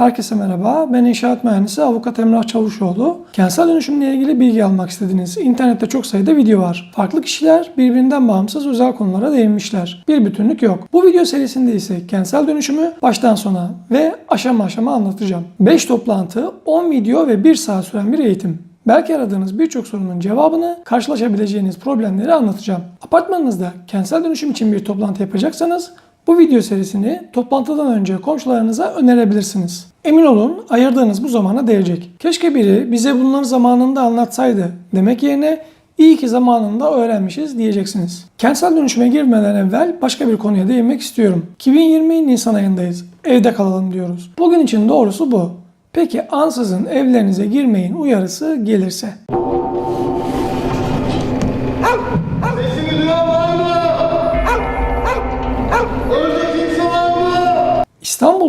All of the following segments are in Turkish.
Herkese merhaba. Ben inşaat mühendisi Avukat Emrah Çavuşoğlu. Kentsel dönüşümle ilgili bilgi almak istediniz. İnternette çok sayıda video var. Farklı kişiler birbirinden bağımsız özel konulara değinmişler. Bir bütünlük yok. Bu video serisinde ise kentsel dönüşümü baştan sona ve aşama aşama anlatacağım. 5 toplantı, 10 video ve 1 saat süren bir eğitim. Belki aradığınız birçok sorunun cevabını, karşılaşabileceğiniz problemleri anlatacağım. Apartmanınızda kentsel dönüşüm için bir toplantı yapacaksanız bu video serisini toplantıdan önce komşularınıza önerebilirsiniz. Emin olun ayırdığınız bu zamana değecek. Keşke biri bize bunları zamanında anlatsaydı demek yerine iyi ki zamanında öğrenmişiz diyeceksiniz. Kentsel dönüşüme girmeden evvel başka bir konuya değinmek istiyorum. 2020 Nisan ayındayız. Evde kalalım diyoruz. Bugün için doğrusu bu. Peki ansızın evlerinize girmeyin uyarısı gelirse?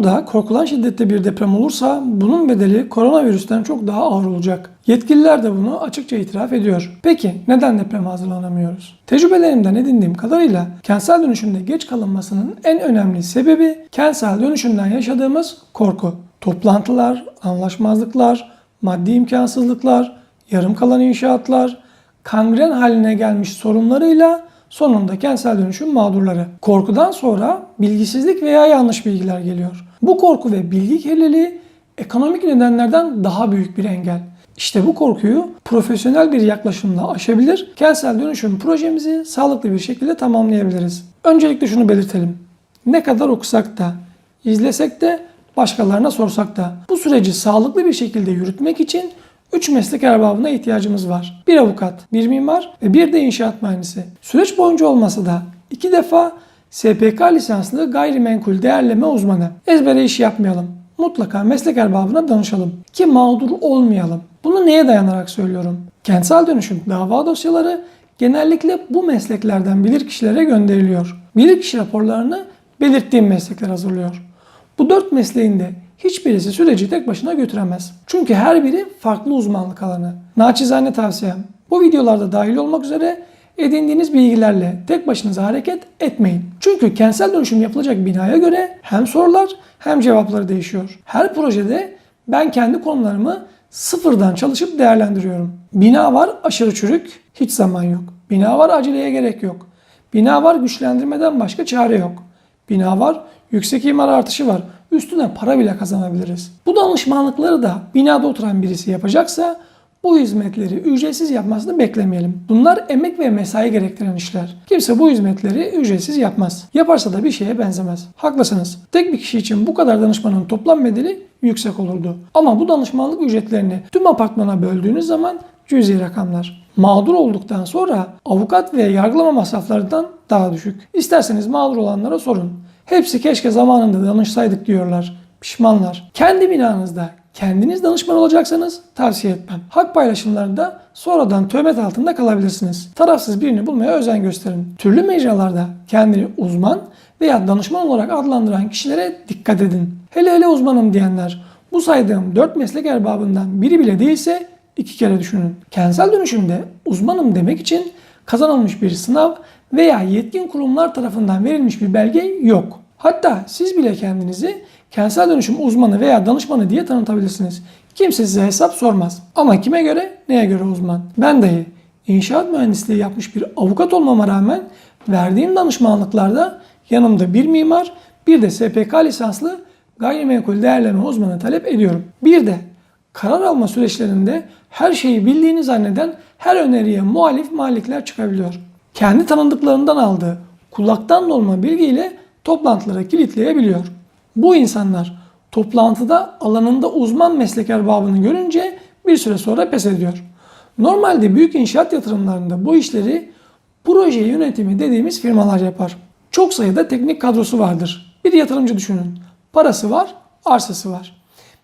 İstanbul'da korkulan şiddette bir deprem olursa bunun bedeli koronavirüsten çok daha ağır olacak. Yetkililer de bunu açıkça itiraf ediyor. Peki neden depreme hazırlanamıyoruz? Tecrübelerimden edindiğim kadarıyla kentsel dönüşümde geç kalınmasının en önemli sebebi kentsel dönüşümden yaşadığımız korku. Toplantılar, anlaşmazlıklar, maddi imkansızlıklar, yarım kalan inşaatlar, kangren haline gelmiş sorunlarıyla sonunda kentsel dönüşüm mağdurları. Korkudan sonra bilgisizlik veya yanlış bilgiler geliyor. Bu korku ve bilgi kirliliği ekonomik nedenlerden daha büyük bir engel. İşte bu korkuyu profesyonel bir yaklaşımla aşabilir, kentsel dönüşüm projemizi sağlıklı bir şekilde tamamlayabiliriz. Öncelikle şunu belirtelim. Ne kadar okusak da, izlesek de, başkalarına sorsak da bu süreci sağlıklı bir şekilde yürütmek için 3 meslek erbabına ihtiyacımız var. Bir avukat, bir mimar ve bir de inşaat mühendisi. Süreç boyunca olmasa da iki defa SPK lisanslı gayrimenkul değerleme uzmanı. Ezbere iş yapmayalım. Mutlaka meslek erbabına danışalım ki mağdur olmayalım. Bunu neye dayanarak söylüyorum? Kentsel dönüşüm dava dosyaları genellikle bu mesleklerden bilir kişilere gönderiliyor. Bilirkişi raporlarını belirttiğim meslekler hazırlıyor. Bu dört mesleğinde hiçbirisi süreci tek başına götüremez. Çünkü her biri farklı uzmanlık alanı. Naçizane tavsiyem. Bu videolarda dahil olmak üzere edindiğiniz bilgilerle tek başınıza hareket etmeyin. Çünkü kentsel dönüşüm yapılacak binaya göre hem sorular hem cevapları değişiyor. Her projede ben kendi konularımı sıfırdan çalışıp değerlendiriyorum. Bina var aşırı çürük, hiç zaman yok. Bina var aceleye gerek yok. Bina var güçlendirmeden başka çare yok. Bina var, yüksek imar artışı var. Üstüne para bile kazanabiliriz. Bu danışmanlıkları da binada oturan birisi yapacaksa bu hizmetleri ücretsiz yapmasını beklemeyelim. Bunlar emek ve mesai gerektiren işler. Kimse bu hizmetleri ücretsiz yapmaz. Yaparsa da bir şeye benzemez. Haklısınız. Tek bir kişi için bu kadar danışmanın toplam bedeli yüksek olurdu. Ama bu danışmanlık ücretlerini tüm apartmana böldüğünüz zaman cüzi rakamlar. Mağdur olduktan sonra avukat ve yargılama masraflarından daha düşük. İsterseniz mağdur olanlara sorun. Hepsi keşke zamanında danışsaydık diyorlar. Pişmanlar. Kendi binanızda kendiniz danışman olacaksanız tavsiye etmem. Hak paylaşımlarında sonradan töhmet altında kalabilirsiniz. Tarafsız birini bulmaya özen gösterin. Türlü mecralarda kendini uzman veya danışman olarak adlandıran kişilere dikkat edin. Hele hele uzmanım diyenler bu saydığım 4 meslek erbabından biri bile değilse iki kere düşünün. Kentsel dönüşümde uzmanım demek için kazanılmış bir sınav veya yetkin kurumlar tarafından verilmiş bir belge yok. Hatta siz bile kendinizi kentsel dönüşüm uzmanı veya danışmanı diye tanıtabilirsiniz. Kimse size hesap sormaz. Ama kime göre, neye göre uzman? Ben dahi inşaat mühendisliği yapmış bir avukat olmama rağmen verdiğim danışmanlıklarda yanımda bir mimar, bir de SPK lisanslı gayrimenkul değerleme uzmanı talep ediyorum. Bir de karar alma süreçlerinde her şeyi bildiğini zanneden her öneriye muhalif malikler çıkabiliyor. Kendi tanıdıklarından aldığı kulaktan dolma bilgiyle toplantılara kilitleyebiliyor. Bu insanlar toplantıda alanında uzman meslek erbabını görünce bir süre sonra pes ediyor. Normalde büyük inşaat yatırımlarında bu işleri proje yönetimi dediğimiz firmalar yapar. Çok sayıda teknik kadrosu vardır. Bir yatırımcı düşünün. Parası var, arsası var.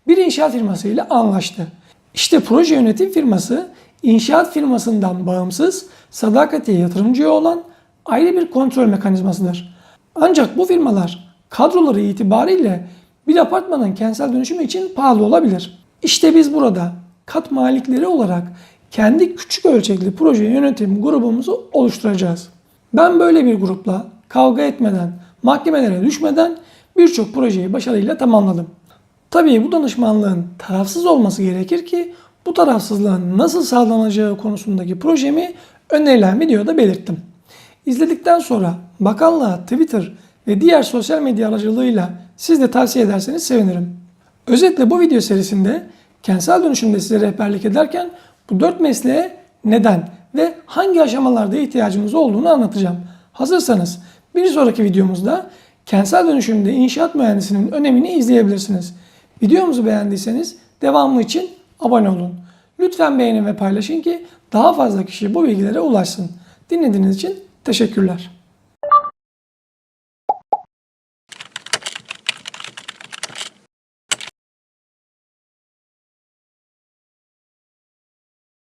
Bir inşaat firması ile anlaştı. İşte proje yönetim firması inşaat firmasından bağımsız, sadakati yatırımcıya olan ayrı bir kontrol mekanizmasıdır. Ancak bu firmalar kadroları itibariyle bir apartmanın kentsel dönüşümü için pahalı olabilir. İşte biz burada kat malikleri olarak kendi küçük ölçekli proje yönetim grubumuzu oluşturacağız. Ben böyle bir grupla kavga etmeden, mahkemelere düşmeden birçok projeyi başarıyla tamamladım. Tabii bu danışmanlığın tarafsız olması gerekir ki bu tarafsızlığın nasıl sağlanacağı konusundaki projemi önerilen videoda belirttim. İzledikten sonra bakanlığa Twitter ve diğer sosyal medya aracılığıyla siz de tavsiye ederseniz sevinirim. Özetle bu video serisinde kentsel dönüşümde size rehberlik ederken bu dört mesleğe neden ve hangi aşamalarda ihtiyacınız olduğunu anlatacağım. Hazırsanız bir sonraki videomuzda kentsel dönüşümde inşaat mühendisinin önemini izleyebilirsiniz. Videomuzu beğendiyseniz devamı için abone olun. Lütfen beğenin ve paylaşın ki daha fazla kişi bu bilgilere ulaşsın. Dinlediğiniz için teşekkürler.